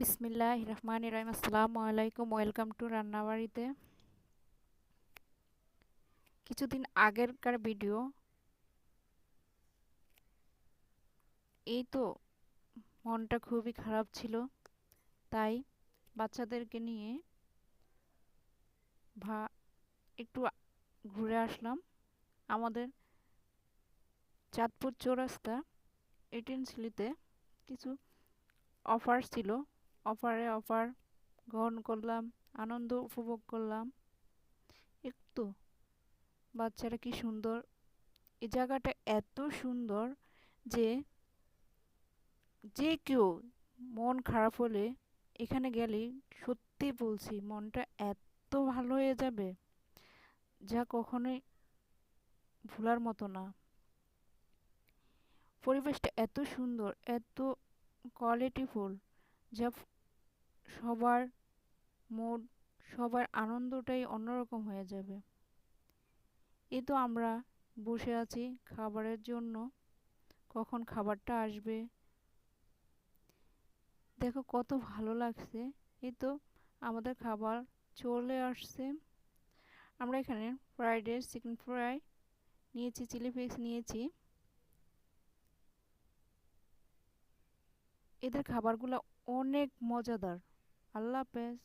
বিসমিল্লাহ রহমান রহিম আসসালামু আলাইকুম ওয়েলকাম টু রান্নাবাড়িতে কিছুদিন আগেরকার ভিডিও এই তো মনটা খুবই খারাপ ছিল। তাই বাচ্চাদেরকে নিয়ে ভা একটু ঘুরে আসলাম। আমাদের চাঁদপুর চৌরাস্তা এইটিন সিলিতে কিছু অফার ছিল। অফারে অফার, গ্রহণ করলাম, আনন্দ উপভোগ করলাম। একটু, বাচ্চারা কি সুন্দর? এই জায়গাটা এত সুন্দর যে যে কেউ মন খারাপ হলে এখানে গেলে সত্যি বলছি, মনটা এত ভালো হয়ে যাবে যা কখনোই ভোলার মতো না। পরিবেশটা এত সুন্দর, এত কোয়ালিটিফুল যা সবার মুড সবার আনন্দটাই অন্যরকম হয়ে যাবে। এই তো আমরা বসে আছি খাবারের জন্য। কখন খাবারটা আসবে? দেখো কত ভালো লাগছে। এই তো আমাদের খাবার চলে আসছে। আমরা এখানে ফ্রাইড রাইস চিকেন ফ্রাই নিয়েছি চিলি ফিক্স নিয়েছি। এদের খাবারগুলো অনেক মজাদার। আল্লাহ হাফেজ।